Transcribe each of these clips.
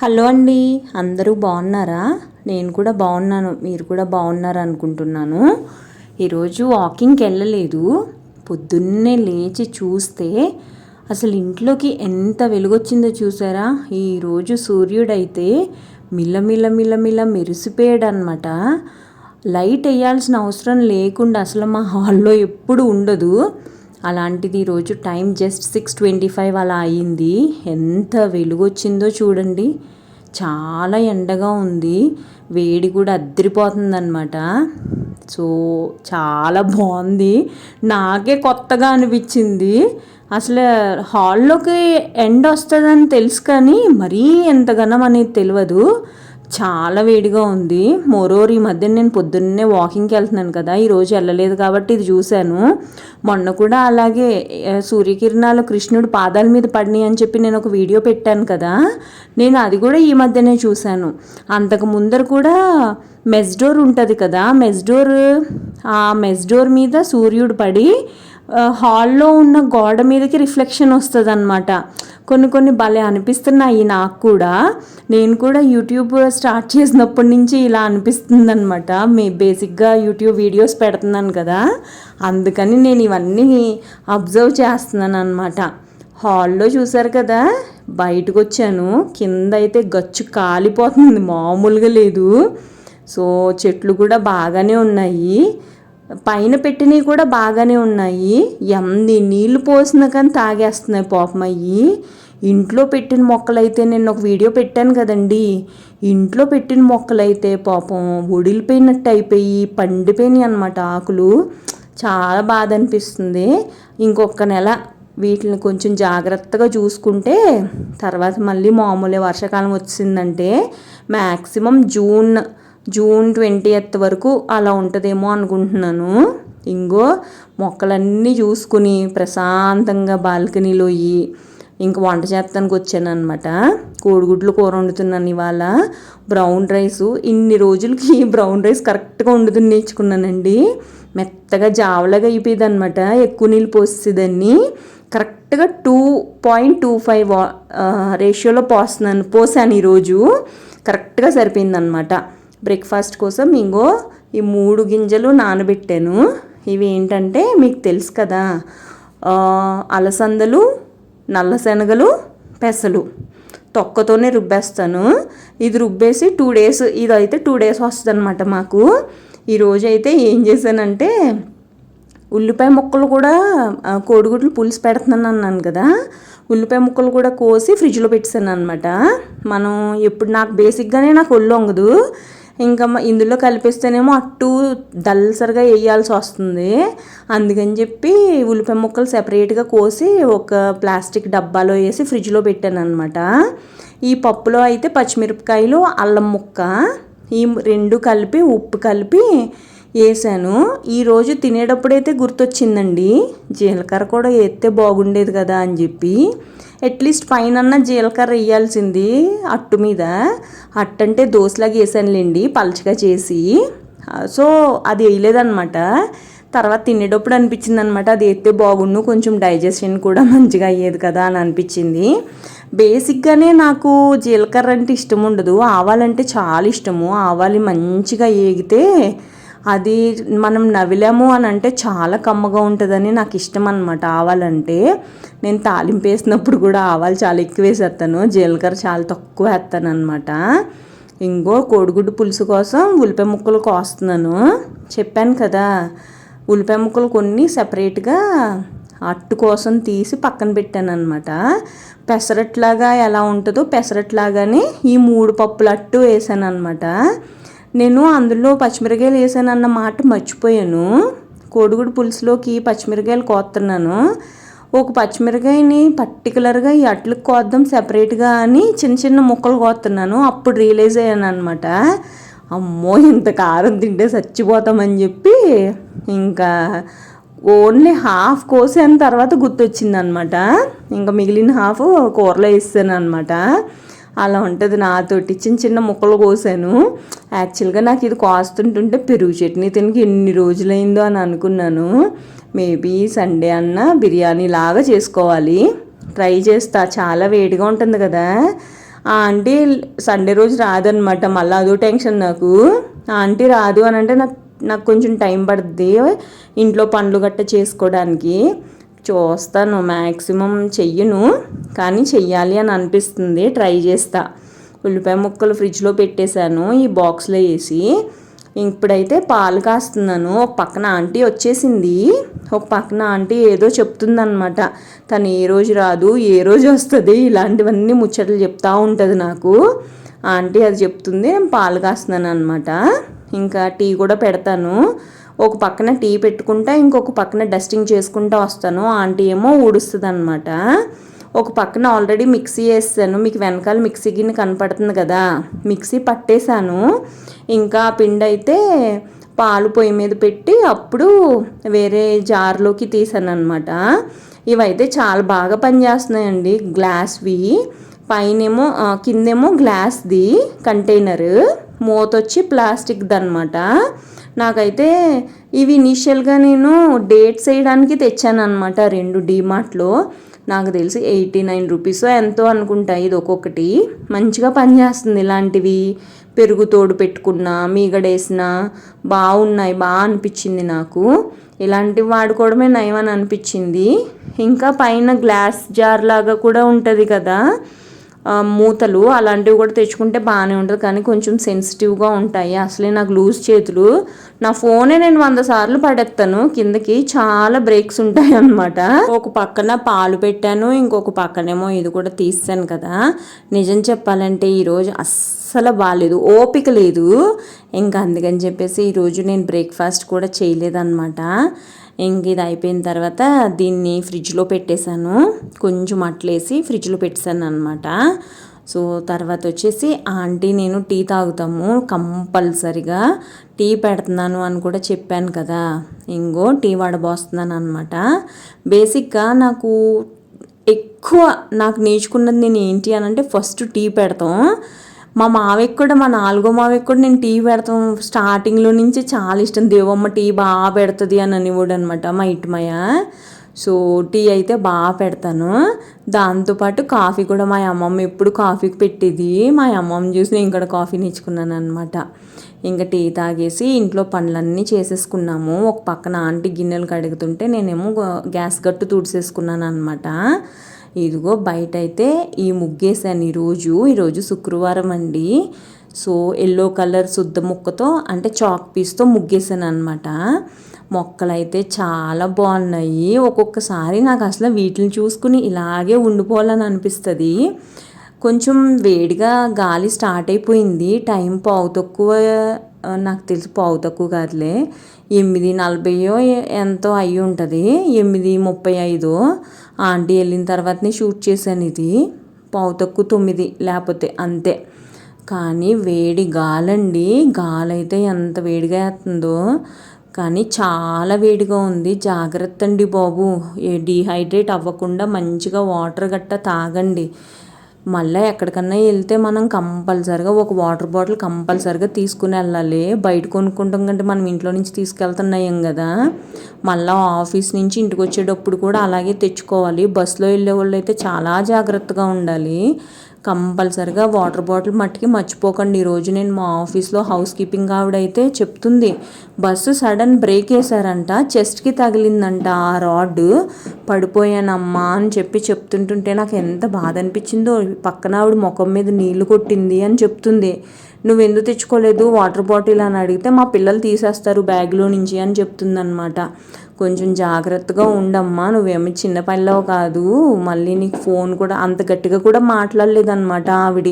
Hello అండి అందరూ బాగున్నారా? నేను కూడా బాగున్నాను మీరు కూడా బాగున్నారు అనుకుంటున్నాను. ఈరోజు వాకింగ్కి వెళ్ళలేదు. పొద్దున్నే లేచి చూస్తే అసలు ఇంట్లోకి ఎంత వెలుగొచ్చిందో చూసారా? ఈరోజు సూర్యుడైతే మిల్లమిల్ల మిల్లమిల్ల మెరిసిపోయాడు అనమాట లైట్ వేయాల్సిన అవసరం లేకుండా అసలు మా హాల్లో ఎప్పుడు ఉండదు. అలాంటిది ఈరోజు time just six twenty five అలా అయింది. ఎంత వెలుగొచ్చిందో చూడండి. చాలా ఎండగా ఉంది. వేడి కూడా అద్దరిపోతుందన్నమాట. సో చాలా బాగుంది. నాకే కొత్తగా అనిపించింది. అసలు హాల్లోకి ఎండ వస్తుందని తెలుసు కానీ మరీ ఎంతగానో అనేది తెలియదు చాలా వేడిగా ఉంది. మోరోర్ ఈ మధ్య నేను పొద్దున్నే వాకింగ్కి వెళ్తున్నాను కదా ఈరోజు వెళ్ళలేదు కాబట్టి ఇది చూశాను. మొన్న కూడా అలాగే సూర్యకిరణాలు కృష్ణుడు పాదాల మీద పడినాయి అని చెప్పి నేను ఒక వీడియో పెట్టాను కదా నేను అది కూడా ఈ మధ్యనే చూశాను. అంతకు ముందర కూడా మెస్డోర్ ఉంటుంది కదా మెస్డోర్ ఆ మెస్డోర్ మీద సూర్యుడు పడి హాల్లో ఉన్న గోడ మీదకి రిఫ్లెక్షన్ వస్తుంది అనమాట కొన్ని కొన్ని భలే అనిపిస్తున్నాయి నాకు కూడా. నేను కూడా యూట్యూబ్ స్టార్ట్ చేసినప్పటి నుంచి ఇలా అనిపిస్తుంది అనమాట మీ బేసిక్గా యూట్యూబ్ వీడియోస్ పెడుతున్నాను కదా. అందుకని నేను ఇవన్నీ అబ్జర్వ్ చేస్తున్నాను అనమాట హాల్లో చూసారు కదా బయటకు వచ్చాను కింద అయితే గచ్చు కాలిపోతుంది. మామూలుగా లేదు. సో చెట్లు కూడా బాగానే ఉన్నాయి. పైన పెట్టినవి కూడా బాగానే ఉన్నాయి. ఎన్ని నీళ్ళు పోసినా కానీ తాగేస్తున్నాయి పాపం అయ్యి. ఇంట్లో పెట్టిన మొక్కలైతే నేను ఒక వీడియో పెట్టాను కదండి. ఇంట్లో పెట్టిన మొక్కలైతే పాపం ఒడిలిపోయినట్టు అయిపోయి పండిపోయినాయి అనమాట ఆకులు. చాలా బాధ అనిపిస్తుంది. ఇంకొక నెల వీటిని కొంచెం జాగ్రత్తగా చూసుకుంటే తర్వాత మళ్ళీ మామూలే వర్షాకాలం వచ్చిందంటే మ్యాక్సిమం జూన్ జూన్ ట్వంటీఎత్ వరకు అలా ఉంటుందేమో అనుకుంటున్నాను. ఇంకో మొక్కలన్నీ చూసుకుని ప్రశాంతంగా బాల్కనీలో ఇంక వంట చేస్తానికి వచ్చాను అనమాట కోడిగుడ్లు కూర వండుతున్నాను ఇవాళ. Brown rice. ఇన్ని రోజులకి బ్రౌన్ రైస్ కరెక్ట్గా వండుతుని నేర్చుకున్నానండి. మెత్తగా జావలాగా అయిపోయేది అనమాట ఎక్కువ నీళ్ళు పోసేదాన్ని. కరెక్ట్గా టూ పాయింట్ టూ ఫైవ్ రేషియోలో పోస్తున్నాను. పోసాను ఈరోజు. కరెక్ట్గా సరిపోయిందనమాట బ్రేక్ఫాస్ట్ కోసం ఇంకో ఈ మూడు గింజలు నానబెట్టాను. ఇవి ఏంటంటే మీకు తెలుసు కదా అలసందలు నల్ల శనగలు పెసలు. తొక్కతోనే రుబ్బేస్తాను. ఇది రుబ్బేసి టూ డేస్ ఇది అయితే టూ డేస్ వస్తుంది అనమాట మాకు. ఈరోజు అయితే ఏం చేశానంటే ఉల్లిపాయ ముక్కలు కూడా కోడిగుడ్లు పులుసు పెడుతున్నాను అన్నాను కదా. ఉల్లిపాయ ముక్కలు కూడా కోసి ఫ్రిడ్జ్లో పెట్టాను అనమాట మనం ఎప్పుడు నాకు బేసిక్గానే నాకు ఒళ్ళు వంగదు. ఇంకా ఇందులో కలిపిస్తేనేమో అట్టు దల్సరిగా వేయాల్సి వస్తుంది. అందుకని చెప్పి ఉల్లిపాయ ముక్కలు సెపరేట్గా కోసి ఒక ప్లాస్టిక్ డబ్బాలో వేసి ఫ్రిడ్జ్లో పెట్టాను అనమాట ఈ పప్పులో అయితే పచ్చిమిరపకాయలు అల్లం ముక్క ఈ రెండు కలిపి ఉప్పు కలిపి వేసాను ఈరోజు తినేటప్పుడైతే గుర్తొచ్చిందండి. జీలకర్ర కూడా వేస్తే బాగుండేది కదా అని చెప్పి. అట్లీస్ట్ పైన జీలకర్ర వేయాల్సింది అట్టు మీద. అట్టు అంటే దోశలాగా వేసానులేండి పలచగా చేసి. సో అది వేయలేదన్నమాట. తర్వాత తినేటప్పుడు అనిపించింది అనమాట అది వేస్తే బాగుండు కొంచెం డైజెషన్ కూడా మంచిగా అయ్యేది కదా అని అనిపించింది. బేసిక్గానే నాకు జీలకర్ర అంటే ఇష్టం ఉండదు. ఆవాలంటే చాలా ఇష్టము. ఆవాలి మంచిగా ఏగితే అది మనం నవిలాము అని అంటే చాలా కమ్మగా ఉంటుందని నాకు ఇష్టం అనమాట ఆవాలంటే నేను తాలింపు వేసినప్పుడు కూడా ఆవాలు చాలా ఎక్కువ వేసేస్తాను. జీలకర్ర చాలా తక్కువ వేస్తాను అనమాట ఇంకో కోడిగుడ్డు పులుసు కోసం ఉల్లిపాయ ముక్కలు కోస్తున్నాను. చెప్పాను కదా ఉల్లిపాయ ముక్కలు కొన్ని సపరేట్గా అట్టు కోసం తీసి పక్కన పెట్టాను అనమాట పెసరట్లాగా ఎలా ఉంటుందో పెసరట్లాగానే ఈ మూడు పప్పులు అట్టు వేసాను అనమాట నేను అందులో పచ్చిమిరకాయలు వేసానన్న మాట మర్చిపోయాను. కోడిగుడు పులుసులోకి పచ్చిమిరకాయలు కోస్తున్నాను ఒక పచ్చిమిరకాయని పర్టికులర్గా ఈ అట్లకు కోద్దాం సెపరేట్గా అని చిన్న చిన్న ముక్కలు కోస్తున్నాను అప్పుడు రియలైజ్ అయ్యాను అనమాట అమ్మో ఇంత కారం తింటే చచ్చిపోతామని చెప్పి ఇంకా ఓన్లీ హాఫ్ కోసిన తర్వాత గుర్తొచ్చింది అనమాట ఇంకా మిగిలిన హాఫ్ కూరలో వేస్తాను అనమాట అలా ఉంటుంది నాతోటి. చిన్న చిన్న ముక్కలు కోసాను. యాక్చువల్గా నాకు ఇది కాస్తుంటుంటే పెరుగు చట్నీ తినకి ఎన్ని రోజులైందో అని అనుకున్నాను. మేబీ సండే అన్న బిర్యానీ లాగా చేసుకోవాలి. ట్రై చేస్తా. చాలా వేడిగా ఉంటుంది కదా. ఆ ఆంటీ సండే రోజు రాదనమాట మళ్ళీ అదో టెన్షన్ నాకు. ఆ ఆంటీ రాదు అని అంటే నాకు నాకు కొంచెం టైం పడుద్ది. ఇంట్లో పనులు గట్ట చేసుకోవడానికి. చూస్తాను మ్యాక్సిమం చెయ్యను. కానీ చెయ్యాలి అని అనిపిస్తుంది. ట్రై చేస్తా. ఉల్లిపాయ ముక్కలు ఫ్రిడ్జ్లో పెట్టేశాను ఈ బాక్స్లో వేసి ఇప్పుడైతే పాలు కాస్తున్నాను. ఒక పక్కన ఆంటీ వచ్చేసింది. ఒక పక్కన ఆంటీ ఏదో చెప్తుందనమాట తను ఏ రోజు రాదు ఏ రోజు వస్తుంది ఇలాంటివన్నీ ముచ్చట్లు చెప్తూ ఉంటుంది నాకు. ఆంటీ అది చెప్తుంది నేను పాలు కాస్తున్నాను అనమాట ఇంకా టీ కూడా పెడతాను. ఒక పక్కన టీ పెట్టుకుంటా ఇంకొక పక్కన డస్టింగ్ చేసుకుంటా వస్తాను. ఆంటీ ఏమో ఊడుస్తుంది అనమాట ఒక పక్కన ఆల్రెడీ మిక్సీ వేస్తాను మీకు వెనకాల మిక్సీ గిన్నె కనపడుతుంది కదా. మిక్సీ పట్టేశాను. ఇంకా పిండి అయితే పాలు పొయ్యి మీద పెట్టి అప్పుడు వేరే జార్లోకి తీసాను అనమాట ఇవైతే చాలా బాగా పనిచేస్తున్నాయండి గ్లాస్వి పైనేమో కిందేమో గ్లాస్ది కంటైనరు మూత వచ్చి ప్లాస్టిక్ది అనమాట నాకైతే ఇవి ఇనీషియల్గా నేను డేట్స్ వేయడానికి తెచ్చాను అనమాట రెండు డీమార్ట్లో. నాకు తెలిసి ఎయిటీ నైన్ రూపీస్ ఎంతో అనుకుంటా ఇది ఒక్కొక్కటి. మంచిగా పనిచేస్తుంది ఇలాంటివి. పెరుగు తోడు పెట్టుకున్నా మీగడేసిన బాగున్నాయి బాగా అనిపించింది నాకు. ఇలాంటివి వాడుకోవడమే నయమని అనిపించింది. ఇంకా పైన గ్లాస్ జార్ లాగా కూడా ఉంటుంది కదా. మూతలు అలాంటివి కూడా తెచ్చుకుంటే బాగానే ఉంటుంది. కానీ కొంచెం సెన్సిటివ్గా ఉంటాయి. అసలే నాకు లూజ్ చేతులు. నా ఫోనే నేను వంద సార్లు పడేస్తాను కిందకి చాలా బ్రేక్స్ ఉంటాయి అనమాట ఒక పక్కన పాలు పెట్టాను. ఇంకొక పక్కనేమో ఇది కూడా తీస్తాను కదా. నిజం చెప్పాలంటే ఈరోజు అస్సలు బాగాలేదు ఓపిక లేదు. ఇంకా అందుకని చెప్పేసి ఈరోజు నేను బ్రేక్ఫాస్ట్ కూడా చేయలేదన్నమాట. ఇంక ఇది అయిపోయిన తర్వాత దీన్ని ఫ్రిడ్జ్లో పెట్టేశాను. కొంచెం అట్లేసి ఫ్రిడ్జ్లో పెట్టేశాను అనమాట సో తర్వాత వచ్చేసి ఆంటీ నేను టీ తాగుతాము కంపల్సరిగా. టీ పెడుతున్నాను అని కూడా చెప్పాను కదా. ఇంగో టీ వడబోస్తున్నాను అనమాట బేసిక్గా నాకు ఎక్కువ నాకు నేర్చుకున్నది నేను ఏంటి అని అంటే ఫస్ట్ టీ పెడతాం. మా మావయ్యకి కూడా మా నాలుగో మావయ్యకి కూడా నేను టీ పెడతాం. స్టార్టింగ్లో నుంచి చాలా ఇష్టం. దేవమ్మ టీ బాగా పెడుతుంది అని అనేవాడు అనమాట మా ఇటుమయ్య. సో టీ అయితే బాగా పెడతాను. దాంతోపాటు కాఫీ కూడా మా అమ్మమ్మ ఎప్పుడు కాఫీకి పెట్టేది. మా అమ్మమ్మ చూసి నేను కూడా కాఫీ నేర్చుకున్నాను అనమాట ఇంకా టీ తాగేసి ఇంట్లో పనులన్నీ చేసేసుకున్నాము. ఒక పక్కన ఆంటీ గిన్నెలు కడుగుతుంటే నేనేమో గ్యాస్ గట్టు తుడిసేసుకున్నాను అనమాట ఇదిగో బయట అయితే ఈ ముగ్గేసాను ఈరోజు. ఈరోజు శుక్రవారం అండి. సో ఎల్లో కలర్ శుద్ధ ముక్కతో అంటే చాక్ పీస్తో ముగ్గేసాను అనమాట మొక్కలు అయితే చాలా బాగున్నాయి. ఒక్కొక్కసారి నాకు అసలు వీటిని చూసుకుని ఇలాగే ఉండిపోవాలని అనిపిస్తుంది. కొంచెం వేడిగా గాలి స్టార్ట్ అయిపోయింది. టైం పావు తక్కువ నాకు తెలిసి పావు తక్కువ కాదులే. ఎనిమిది నలభైయో ఎంతో అయి ఉంటుంది. ఎనిమిది ముప్పై ఐదు. ఆంటీ వెళ్ళిన తర్వాతనే షూట్ చేశాను ఇది. పావు తక్కువ తొమ్మిది లేకపోతే అంతే. కానీ వేడి గాలండి. గాలైతే ఎంత వేడిగా వేస్తుందో కానీ చాలా వేడిగా ఉంది. జాగ్రత్త అండి బాబు డీహైడ్రేట్ అవ్వకుండా మంచిగా వాటర్ గట్ట తాగండి. మళ్ళీ ఎక్కడికన్నా వెళ్తే మనం కంపల్సరిగా ఒక వాటర్ బాటిల్ కంపల్సరిగా తీసుకుని వెళ్ళాలి. బయట కొనుక్కుంటాం కంటే మనం ఇంట్లో నుంచి తీసుకెళ్తున్నాం కదా. మళ్ళీ ఆఫీస్ నుంచి ఇంటికి వచ్చేటప్పుడు కూడా అలాగే తెచ్చుకోవాలి. బస్సులో వెళ్ళే వాళ్ళు అయితే చాలా జాగ్రత్తగా ఉండాలి. కంపల్సరిగా వాటర్ బాటిల్ మట్టికి మర్చిపోకండి. ఈరోజు నేను మా ఆఫీస్లో హౌస్ కీపింగ్ ఆవిడైతే చెప్తుంది. బస్సు సడన్ బ్రేక్ వేశారంట చెస్ట్కి తగిలిందంట ఆ రాడ్ పడిపోయానమ్మా అని చెప్పి చెప్తుంటుంటే నాకు ఎంత బాధ అనిపించిందో. పక్కన ఆవిడ ముఖం మీద నీళ్ళు కొట్టింది అని చెప్తుంది. నువ్వు ఎందుకు తెచ్చుకోలేదు? వాటర్ బాటిల్ అని అడిగితే మా పిల్లలు తీసేస్తారు బ్యాగ్లో నుంచి అని చెప్తుందనమాట కొంచెం జాగ్రత్తగా ఉండమ్మా నువ్వేమి చిన్న పనిలో కాదు. మళ్ళీ నీకు ఫోన్ కూడా అంత గట్టిగా కూడా మాట్లాడలేదన్నమాట ఆవిడ.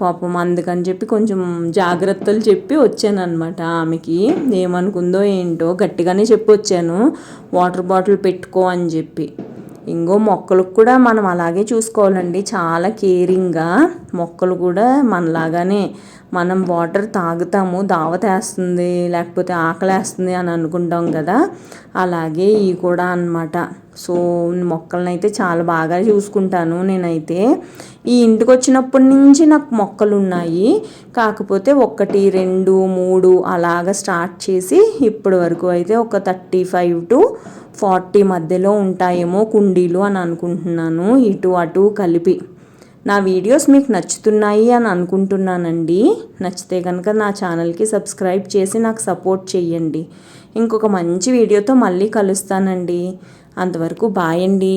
పాపం అందుకని చెప్పి కొంచెం జాగ్రత్తలు చెప్పి వచ్చాను అనమాట ఆమెకి. ఏమనుకుందో ఏంటో గట్టిగానే చెప్పి వచ్చాను. వాటర్ బాటిల్ పెట్టుకో అని చెప్పి. ఇంకో మొక్కలకు కూడా మనం అలాగే చూసుకోవాలండి. చాలా కేరింగ్గా మొక్కలు కూడా మనలాగానే మనం వాటర్ తాగుతాము దావతేస్తుంది లేకపోతే ఆకలేస్తుంది అని అనుకుంటాం కదా. అలాగే ఇవి కూడా అనమాట సో మొక్కలను అయితే చాలా బాగా చూసుకుంటాను నేనైతే. ఈ ఇంటికి వచ్చినప్పటి నుంచి నాకు మొక్కలు ఉన్నాయి. కాకపోతే ఒకటి రెండు మూడు అలాగ స్టార్ట్ చేసి ఇప్పటి వరకు అయితే ఒక థర్టీ ఫైవ్ టు ఫార్టీ మధ్యలో ఉంటాయేమో కుండీలు అని అనుకుంటున్నాను. ఇటు అటు కలిపి. నా వీడియోస్ మీకు నచ్చుతున్నాయి అని అనుకుంటున్నానండి. నచ్చితే కనుక నా ఛానల్కి సబ్స్క్రైబ్ చేసి నాకు సపోర్ట్ చేయండి ఇంకొక మంచి వీడియోతో మళ్ళీ కలుస్తానండి. అంతవరకు బాయ్ అండి.